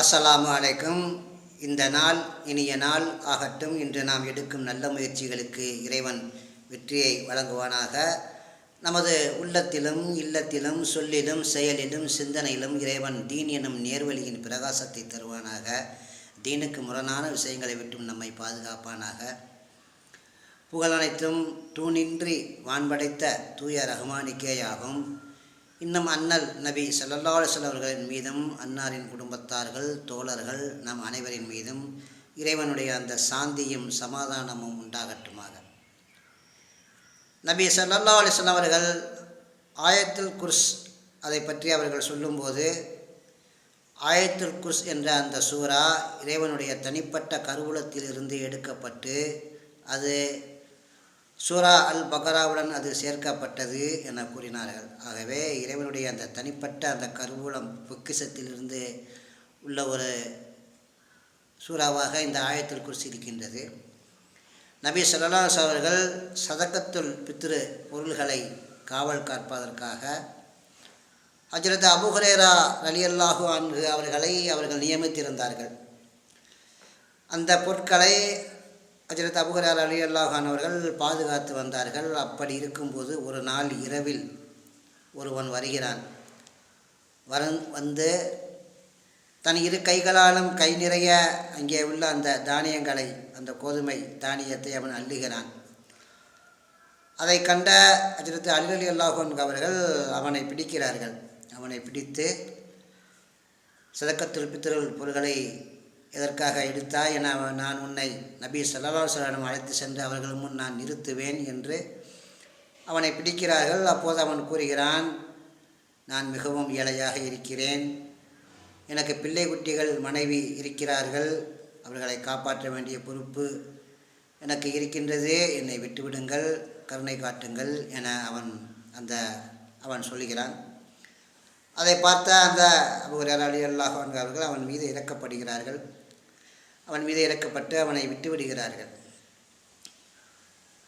அஸ்ஸலாமு அலைக்கும். இந்த நாள் இனிய நாள் ஆகட்டும். இன்று நாம் எடுக்கும் நல்ல முயற்சிகளுக்கு இறைவன் வெற்றியை வழங்குவானாக. நமது உள்ளத்திலும் இல்லத்திலும் சொல்லிலும் செயலிலும் சிந்தனையிலும் இறைவன் தீன் எனும் நேர்வழியின் பிரகாசத்தை தருவானாக. தீனுக்கு முரணான விஷயங்களை விட்டும் நம்மை பாதுகாப்பானாக. புகழ் அனைத்தும் தூணின்றி வான்படைத்த தூய ரஹ்மானிக்கேயாகும். இன்னும் அண்ணல் நபி ஸல்லல்லாஹு அலைஹி அவர்களின் மீதும் அன்னாரின் குடும்பத்தார்கள் தோழர்கள் நம் அனைவரின் மீதும் இறைவனுடைய அந்த சாந்தியும் சமாதானமும் உண்டாகட்டுமாக. நபி ஸல்லல்லாஹு அலைஹி அவர்கள் ஆயத்துல் குர்ஸ் அதை பற்றி அவர்கள் சொல்லும்போது ஆயத்துல் குர்ஸ் என்ற அந்த சூரா இறைவனுடைய தனிப்பட்ட கருவூலத்திலிருந்து எடுக்கப்பட்டு அது சூரா அல் பக்ராவுடன் அது சேர்க்கப்பட்டது என கூறினார்கள். ஆகவே இறைவனுடைய அந்த தனிப்பட்ட அந்த கருவூலம் பொக்கிசத்திலிருந்து உள்ள ஒரு சூறாவாக இந்த ஆயத்தில் குர்சி இருக்கின்றது. நபி ஸல்லல்லாஹு அவர்கள் சதக்கத்துல் பித்ரு பொருள்களை காவல் காப்பதற்காக அஜரத் அபுஹரேரா ஹுரேரா ரலியல்லாஹு அவர்களை அவர்கள் நியமித்திருந்தார்கள். அந்த பொருட்களை அஜரத் அபுகரால் அலி அல்லாஹான் அவர்கள் பாதுகாத்து வந்தார்கள். அப்படி இருக்கும்போது ஒரு நாள் இரவில் ஒருவன் வருகிறான். வர வந்து தன் இரு கைகளாலும் கை நிறைய அங்கே உள்ள அந்த தானியங்களை அந்த கோதுமை தானியத்தை அவன் அள்ளுகிறான். அதை கண்ட அஜரத் அலி அலி அல்லாஹான் அவர்கள் அவனை பிடிக்கிறார்கள். அவனை பிடித்து சதக்கத்துல் பித்திருள் பொருள்களை எதற்காக எடுத்தா என நான் உன்னை நபி சல்லா சொல்லம் அழைத்து சென்று அவர்கள் முன் நான் நிறுத்துவேன் என்று அவனை பிடிக்கிறார்கள். அப்போது அவன் கூறுகிறான் நான் மிகவும் ஏழையாக இருக்கிறேன். எனக்கு பிள்ளை குட்டிகள் மனைவி இருக்கிறார்கள். அவர்களை காப்பாற்ற வேண்டிய பொறுப்பு எனக்கு இருக்கின்றது. என்னை விட்டுவிடுங்கள் கருணை காட்டுங்கள் என அவன் அந்த அவன் சொல்லுகிறான். அதை பார்த்த அந்த அபுரர் அலி அல்லாஹ் அவர்கள் அவன் மீது இறக்கப்படுகிறார்கள். அவன் மீது இறக்கப்பட்டு அவனை விட்டுவிடுகிறார்கள்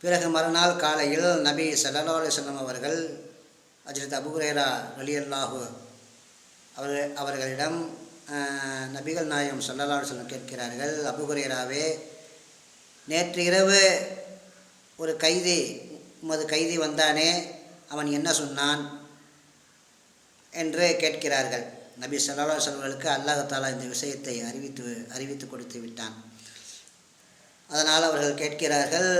பிறகு மறுநாள் காலையில் நபி சல்லா அலுவலம் அவர்கள் அஜரத் அபுரேரா அலி அல்லாஹு அவர்கள் அவர்களிடம் நபிகள் நாயம் சல்லா அலுவலம் கேட்கிறார்கள் அபுகுரேராவே நேற்று இரவு ஒரு கைதி உமது கைதி வந்தானே அவன் என்ன சொன்னான்? என்று கேட்கிறார்கள். நபி சல்லா சொல்வர்களுக்கு அல்லாஹாலா இந்த விஷயத்தை அறிவித்து அறிவித்து கொடுத்து விட்டான். அதனால் அவர்கள் கேட்கிறார்கள்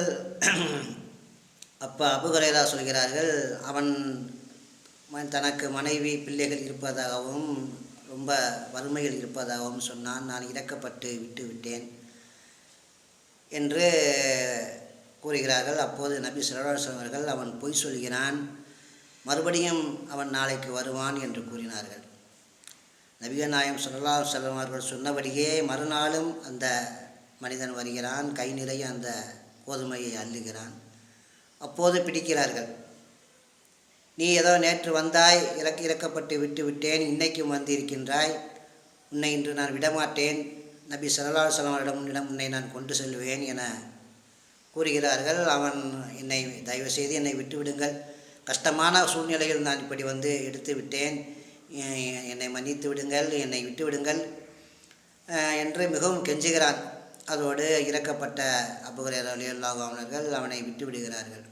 அப்போ அபுகரேரா சொல்கிறார்கள் அவன் தனக்கு மனைவி பிள்ளைகள் இருப்பதாகவும் ரொம்ப வறுமையில் இருப்பதாகவும் சொன்னான். நான் இறக்கப்பட்டு விட்டு விட்டேன் என்று கூறுகிறார்கள். அப்போது நபி சொல்லா அவர்கள் அவன் பொய் சொல்கிறான். மறுபடியும் அவன் நாளைக்கு வருவான் என்று கூறினார்கள். நபிகள் நாயம் சொல்லா செல்லம் அவர்கள் சொன்னபடியே மறுநாளும் அந்த மனிதன் வருகிறான் கை நிறைய அந்த கோதுமையை அள்ளுகிறான். அப்போது பிடிக்கிறார்கள். நீ ஏதோ நேற்று வந்தாய் இறக்க இறக்கப்பட்டு விட்டு விட்டேன் இன்னைக்கும் வந்திருக்கின்றாய். உன்னை இன்று நான் விடமாட்டேன். நபி சல்லா சலமரிடம் உன்னிடம் உன்னை நான் கொண்டு செல்வேன் என கூறுகிறார்கள். அவன் என்னை தயவு செய்து என்னை விட்டுவிடுங்கள். கஷ்டமான சூழ்நிலையில் நான் இப்படி வந்து எடுத்து விட்டேன். என்னை மன்னித்து விடுங்கள் என்னை விட்டு விடுங்கள் என்று மிகவும் கெஞ்சுகிறான் அதோடு இறக்கப்பட்ட அபுகரர் அலி அவர்கள் அவனை விட்டு விடுகிறார்கள்.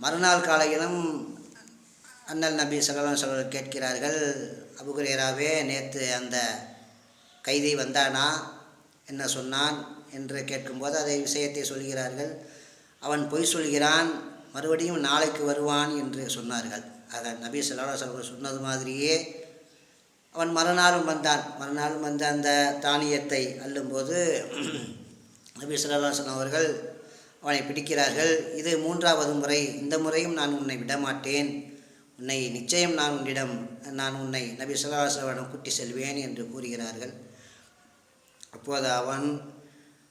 மறுநாள் காலையிலும் அண்ணல் நபி சல்லாம் சல் கேட்கிறார்கள் அபுகுரேராவே நேற்று அந்த கைதி வந்தானா? என்ன சொன்னான்? என்று கேட்கும்போது அதை விஷயத்தை சொல்கிறார்கள். அவன் பொய் சொல்கிறான் மறுபடியும் நாளைக்கு வருவான் என்று சொன்னார்கள். அதை நபி சொல்லா அவர்கள் சொன்னது மாதிரியே அவன் மறுநாளும் வந்தான். மறுநாளும் வந்த அந்த தானியத்தை அள்ளும்போது நபி சல்லாஹன் அவர்கள் அவனை பிடிக்கிறார்கள். இது மூன்றாவது முறை. இந்த முறையும் நான் உன்னை விடமாட்டேன். உன்னை நிச்சயம் நான் உன்னிடம் நான் உன்னை நபி சொல்லாசவனிடம் கூட்டி செல்வேன் என்று கூறுகிறார்கள். அப்போது அவன்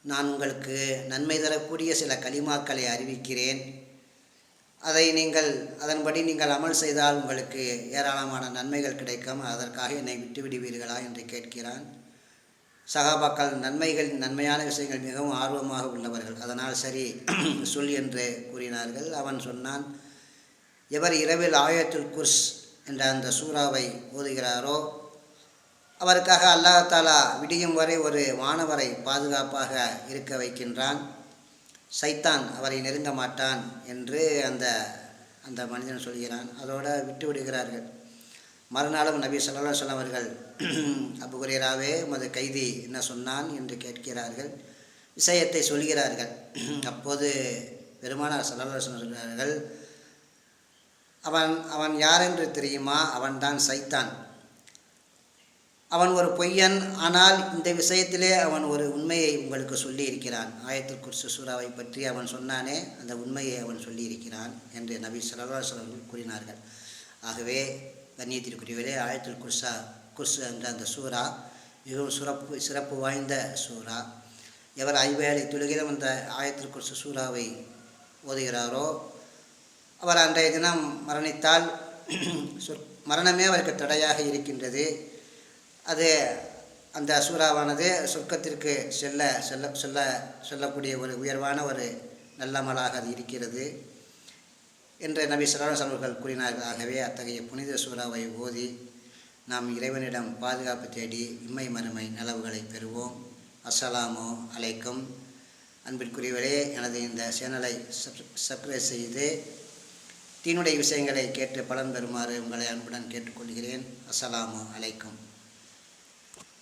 நான் உங்களுக்கு நன்மை தரக்கூடிய சில களிமாக்களை அறிவிக்கிறேன். அதை நீங்கள் அதன்படி நீங்கள் அமல் செய்தால் உங்களுக்கு ஏராளமான நன்மைகள் கிடைக்கும். அதற்காக என்னை விட்டு விடுவீர்களா என்று கேட்கிறான். சகாபாக்கள் நன்மைகள் நன்மையான விஷயங்கள் மிகவும் ஆர்வமாக உள்ளவர்கள். அதனால் சரி சொல் என்று கூறினார்கள். அவன் சொன்னான் எவர் இரவில் ஆயத்துல் குர்ஸ் என்ற அந்த சூறாவை ஓதுகிறாரோ அவருக்காக அல்லாஹாலா விடியும் வரை ஒரு வானவரை பாதுகாப்பாக இருக்க வைக்கின்றான். சைத்தான் அவரை நெருங்க மாட்டான் என்று அந்த அந்த மனிதன் சொல்கிறான். அதோடு விட்டு விடுகிறார்கள். மறுநாளும் நபி ஸல்லல்லாஹு அலைஹி அவர்கள் அபு உமது கைதி என்ன சொன்னான் என்று கேட்கிறார்கள். விஷயத்தை சொல்கிறார்கள். அப்போது பெருமானார் ஸல்லல்லாஹு சொல்கிறார்கள் அவன் அவன் யாரென்று தெரியுமா? அவன்தான் சைத்தான். அவன் ஒரு பொய்யன் ஆனால் இந்த விஷயத்திலே அவன் ஒரு உண்மையை உங்களுக்கு சொல்லியிருக்கிறான். ஆயத்தில் குர்சு சூறாவை பற்றி அவன் சொன்னானே அந்த உண்மையை அவன் சொல்லியிருக்கிறான் என்று நபி ஸல்லல்லாஹு கூறினார்கள். ஆகவே கண்ணியத்திற்குரியவரே ஆயத்தில் குர்சா குர்சு என்ற அந்த சூறா மிகவும் சிறப்பு சிறப்பு வாய்ந்த சூறா. எவர் ஐவேளை தொழுகிலும் அந்த ஆயத்தில் குர்சு சூறாவை ஓதுகிறாரோ அவர் அன்றைய தினம் மரணித்தால் மரணமே அவருக்கு தடையாக இருக்கின்றது. அது அந்த சூறாவானது சொர்க்கத்திற்கு செல்ல செல்ல செல்ல செல்லக்கூடிய ஒரு உயர்வான ஒரு நல்லமலாக அது இருக்கிறது என்று நபி சலாஸ் அவர்கள் கூறினார்கள். ஆகவே அத்தகைய புனித சூறாவை ஓதி நாம் இறைவனிடம் பாதுகாப்பு தேடி இம்மை மறுமை நலவுகளை பெறுவோம். அஸ்ஸலாமோ அலைக்கும். அன்பிற்குரியவரே எனது இந்த சேனலை சப் சப்ஸ்கிரைப் செய்து தீனுடைய விஷயங்களை கேட்டு பலன் பெறுமாறு உங்களை அன்புடன் கேட்டுக்கொள்கிறேன். அஸ்ஸலாமு அலைக்கும்.